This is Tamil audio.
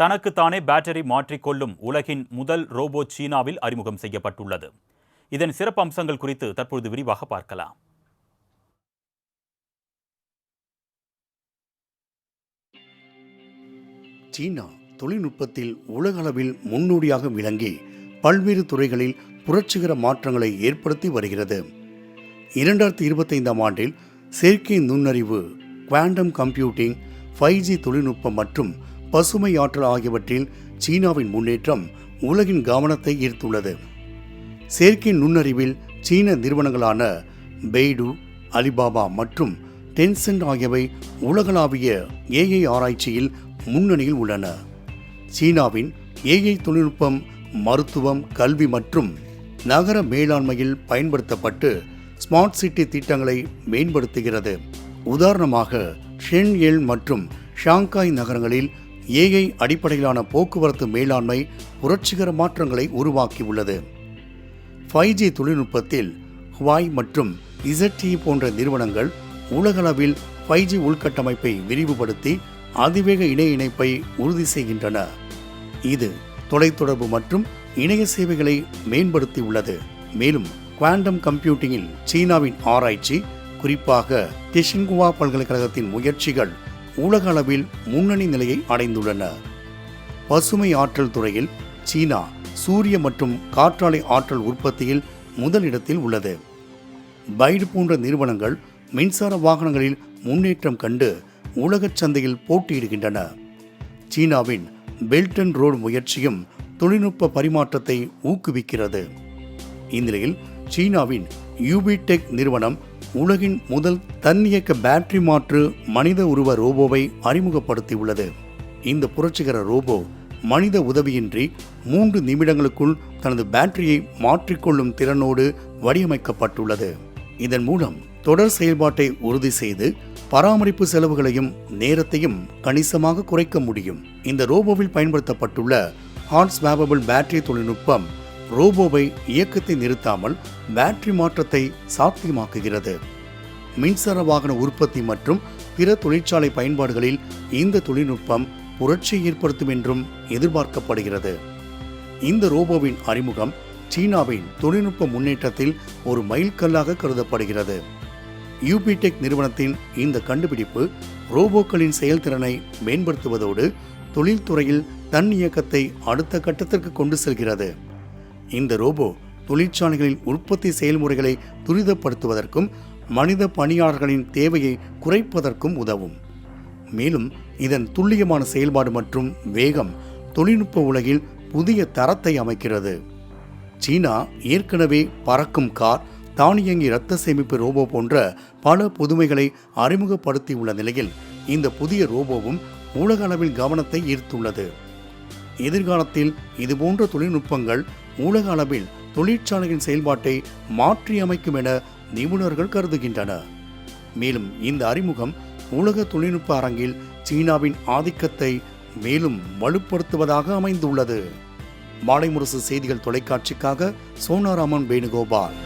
தனக்குத்தானே பேட்டரி மாற்றிக்கொள்ளும் உலகின் முதல் ரோபோ சீனாவில் அறிமுகம் செய்யப்பட்டுள்ளது. இதன் சிறப்பு அம்சங்கள் குறித்து தற்பொழுது விரிவாக பார்க்கலாம். சீனா தொழில்நுட்பத்தில் உலகளவில் முன்னோடியாக விளங்கி பல்வேறு துறைகளில் புரட்சிகர மாற்றங்களை ஏற்படுத்தி வருகிறது. இரண்டாயிரத்தி இருபத்தைந்தாம் ஆண்டில் செயற்கை நுண்ணறிவு குவாண்டம் கம்ப்யூட்டிங் ஃபைவ் ஜி தொழில்நுட்பம் மற்றும் பசுமை ஆற்றல் ஆகியவற்றில் சீனாவின் முன்னேற்றம் உலகின் கவனத்தை ஈர்த்துள்ளது. செயற்கை நுண்ணறிவில் சீன நிறுவனங்களான பெய்டு அலிபாபா மற்றும் டென்சென்ட் ஆகியவை உலகளாவிய ஏஐ ஆராய்ச்சியில் முன்னணியில் உள்ளன. சீனாவின் ஏஐ தொழில்நுட்பம் மருத்துவம் கல்வி மற்றும் நகர மேலாண்மையில் பயன்படுத்தப்பட்டு ஸ்மார்ட் சிட்டி திட்டங்களை மேம்படுத்துகிறது. உதாரணமாக ஷென்யெல் மற்றும் ஷாங்காய் நகரங்களில் ஏஐ அடிப்படையிலான போக்குவரத்து மேலாண்மை புரட்சிகர மாற்றங்களை உருவாக்கியுள்ளது. ஃபைவ் ஜி தொழில்நுட்பத்தில் ஹுவாய் மற்றும் இசட்டி போன்ற நிறுவனங்கள் உலகளவில் ஃபைவ் ஜி உள்கட்டமைப்பை விரிவுபடுத்தி அதிவேக இணைய இணைப்பை உறுதி செய்கின்றன. இது தொலைத்தொடர்பு மற்றும் இணைய சேவைகளை மேம்படுத்தியுள்ளது. மேலும் குவாண்டம் கம்ப்யூட்டிங்கில் சீனாவின் ஆராய்ச்சி குறிப்பாக டிஷிங்குவா பல்கலைக்கழகத்தின் முயற்சிகள் உலக அளவில் முன்னணி நிலையை அடைந்துள்ளன. பசுமை ஆற்றல் துறையில் சீனா சூரிய மற்றும் காற்றாலை ஆற்றல் உற்பத்தியில் முதலிடத்தில் உள்ளது. பைடு போன்ற நிறுவனங்கள் மின்சார வாகனங்களில் முன்னேற்றம் கண்டு உலகச் சந்தையில் போட்டியிடுகின்றன. சீனாவின் பெல்ட் அண்ட் ரோடு முயற்சியும் தொழில்நுட்ப பரிமாற்றத்தை ஊக்குவிக்கிறது. இந்நிலையில் சீனாவின் யூபிடெக் நிறுவனம் உலகின் முதல் தன்னியக்க பேட்டரி மாற்று மனித உருவ ரோபோவை அறிமுகப்படுத்தியுள்ளது. இந்த புரட்சிகர ரோபோ மனித உதவியின்றி மூன்று நிமிடங்களுக்குள் தனது பேட்டரியை மாற்றிக்கொள்ளும் திறனோடு வடிவமைக்கப்பட்டுள்ளது. இதன் மூலம் தொடர் செயல்பாட்டை உறுதி செய்து பராமரிப்பு செலவுகளையும் நேரத்தையும் கணிசமாக குறைக்க முடியும். இந்த ரோபோவில் பயன்படுத்தப்பட்டுள்ள ஹார்ட் ஸ்வாபபிள் பேட்டரி தொழில்நுட்பம் ரோபோவை இயக்கத்தை நிறுத்தாமல் பேட்டரி மாற்றத்தை சாத்தியமாக்குகிறது. மின்சார வாகன உற்பத்தி மற்றும் பிற தொழிற்சாலை பயன்பாடுகளில் இந்த தொழில்நுட்பம் புரட்சியை ஏற்படுத்தும் என்றும் எதிர்பார்க்கப்படுகிறது. இந்த ரோபோவின் அறிமுகம் சீனாவின் தொழில்நுட்ப முன்னேற்றத்தில் ஒரு மைல்கல்லாக கருதப்படுகிறது. யூபிடெக் நிறுவனத்தின் இந்த கண்டுபிடிப்பு ரோபோக்களின் செயல்திறனை மேம்படுத்துவதோடு தொழில்துறையில் தன் இயக்கத்தை அடுத்த கட்டத்திற்கு கொண்டு செல்கிறது. இந்த ரோபோ தொழிற்சாலைகளில் உற்பத்தி செயல்முறைகளை துரிதப்படுத்துவதற்கும் மனித பணியாளர்களின் தேவையை குறைப்பதற்கும் உதவும். மேலும் இதன் துல்லியமான செயல்பாடு மற்றும் வேகம் தொழில்நுட்ப உலகில் புதிய தரத்தை அமைக்கிறது. சீனா ஏற்கனவே பறக்கும் கார் தானியங்கி இரத்த சேமிப்பு ரோபோ போன்ற பல புதுமைகளை அறிமுகப்படுத்தியுள்ள நிலையில் இந்த புதிய ரோபோவும் உலக அளவில் கவனத்தை ஈர்த்துள்ளது. எதிர்காலத்தில் இதுபோன்ற தொழில்நுட்பங்கள் உலக அளவில் தொழிற்சாலையின் செயல்பாட்டை மாற்றியமைக்கும் என நிபுணர்கள் கருதுகின்றனர். மேலும் இந்த அறிமுகம் உலக தொழில்நுட்ப அரங்கில் சீனாவின் ஆதிக்கத்தை மேலும் வலுப்படுத்துவதாக அமைந்துள்ளது. மாலைமுரசு செய்திகள் தொலைக்காட்சிக்காக சோனாராமன் வேணுகோபால்.